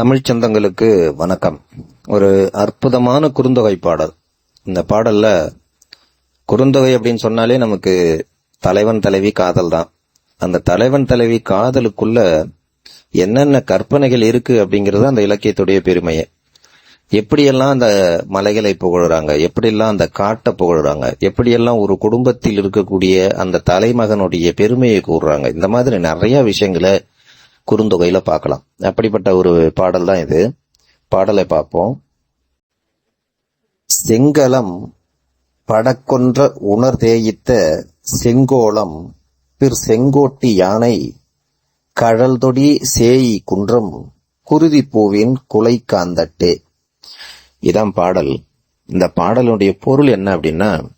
தமிழ் சொந்தங்களுக்கு வணக்கம். ஒரு அற்புதமான குறுந்தொகை பாடல். இந்த பாடல்ல குறுந்தொகை அப்படின்னு சொன்னாலே நமக்கு தலைவன் தலைவி காதல் தான். அந்த தலைவன் தலைவி காதலுக்குள்ள என்னென்ன கற்பனைகள் இருக்கு அப்படிங்கிறது அந்த இலக்கியத்துடைய பெருமையை. எப்படியெல்லாம் அந்த மலைகளை புகழுறாங்க எப்படியெல்லாம் அந்த காட்டை புகழுறாங்க எப்படியெல்லாம் ஒரு குடும்பத்தில் இருக்கக்கூடிய அந்த தலைமகனுடைய பெருமையை கூறுறாங்க இந்த மாதிரி நிறைய விஷயங்களை குறுந்தொகையில பார்க்கலாம். அப்படிப்பட்ட ஒரு பாடல் தான் இது. பாடலை பார்ப்போம். செங்கலம் படக்கொன்ற உணர் தேயித்த செங்கோலம் பிற் செங்கோட்டி யானை கழல்தொடி சேயி குன்றம் குருதி பூவின் குலை காந்தட்டே. இதான் பாடல். இந்த பாடலுடைய பொருள் என்ன அப்படின்னா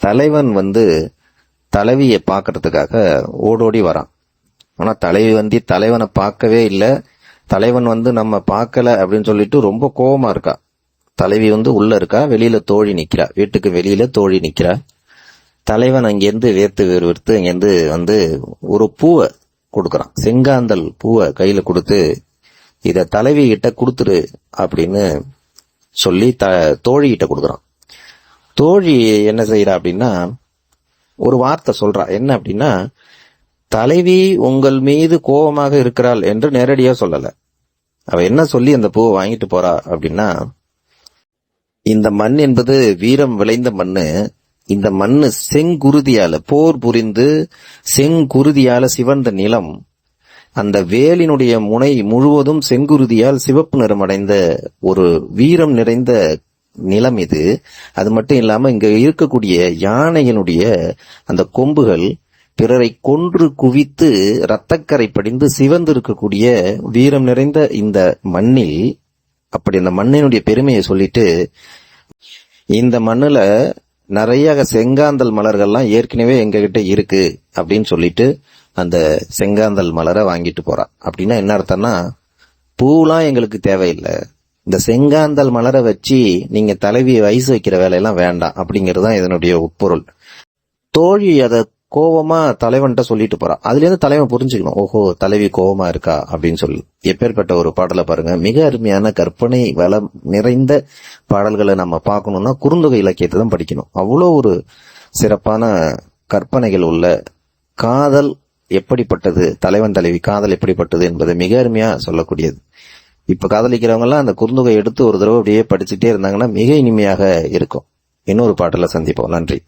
தலைவன் வந்து தலைவியை பார்க்கறதுக்காக ஓடோடி வரான். ஆனா தலைவி வந்து தலைவனை பார்க்கவே இல்லை. தலைவன் வந்து நம்ம பார்க்கல அப்படின்னு சொல்லிட்டு ரொம்ப கோபமா இருக்கா. தலைவி வந்து உள்ள இருக்கா வெளியில தோழி நிக்கிறா. வீட்டுக்கு வெளியில தோழி நிக்கிறா. தலைவன் அங்கேருந்து வேர்த்து வேர்த்து அங்கேருந்து வந்து ஒரு பூவை கொடுக்குறான். செங்காந்தல் பூவை கையில கொடுத்து இத தலைவி கிட்ட கொடுத்துரு அப்படின்னு சொல்லி த தோழி கிட்ட கொடுக்குறான். தோழி என்ன செய்யறா அப்படின்னா ஒரு வார்த்தை சொல்றா. என்ன அப்படின்னா தலைவி உங்கள் மீது கோபமாக இருக்கிறாள் என்று நேரடியா சொல்லல. அவ என்ன சொல்லி அந்த பூவை வாங்கிட்டு போறா அப்படின்னா இந்த மண் என்பது வீரம் விளைந்த மண்ணு. இந்த மண்ணு செங்குருதியால போர் புரிந்து செங்குருதியால சிவந்த நிலம். அந்த வேலினுடைய முனை முழுவதும் செங்குருதியால் சிவப்பு நிறம் அடைந்த ஒரு வீரம் நிறைந்த நிலம் இது. அது மட்டும் இல்லாம இங்க இருக்கக்கூடிய யானையினுடைய அந்த கொம்புகள் பிறரை கொன்று குவித்து இரத்தக்கரை படிந்து சிவந்திருக்கக்கூடிய வீரம் நிறைந்த இந்த மண்ணில் அப்படி அந்த மண்ணினுடைய பெருமையை சொல்லிட்டு இந்த மண்ணுல நிறைய செங்காந்தல் மலர்கள்லாம் ஏற்கனவே எங்ககிட்ட இருக்கு அப்படின்னு சொல்லிட்டு அந்த செங்காந்தல் மலரை வாங்கிட்டு போறான் அப்படின்னா என்ன அர்த்தம்னா பூலாம் எங்களுக்கு தேவையில்லை. இந்த செங்காந்தல் மலரை வச்சு நீங்க தலைவியை வயசு வைக்கிற வேலையெல்லாம் வேண்டாம் அப்படிங்கிறது தான் இதனுடைய உட்பொருள். தோழி அதை கோவமா தலைவன்கிட்ட சொல்லிட்டு போறா. அதுல இருந்து தலைவன் புரிஞ்சுக்கணும். ஓஹோ தலைவி கோவமா இருக்கா அப்படின்னு சொல்லி. எப்பேற்பட்ட ஒரு பாடலை பாருங்க. மிக அருமையான கற்பனை வளம் நிறைந்த பாடல்களை நம்ம பார்க்கணும்னா குறுந்தொகை இலக்கியத்தை தான் படிக்கணும். அவ்வளோ ஒரு சிறப்பான கற்பனைகள் உள்ள காதல் எப்படிப்பட்டது? தலைவன் தலைவி காதல் எப்படிப்பட்டது என்பதை மிக அருமையா சொல்லக்கூடியது. இப்ப காதலிக்கிறவங்கலாம் அந்த குறுந்தொகை எடுத்து ஒரு தடவை அப்படியே படிச்சுட்டே இருந்தாங்கன்னா மிக இனிமையாக இருக்கும். இன்னொரு பாட்டில் சந்திப்போம். நன்றி.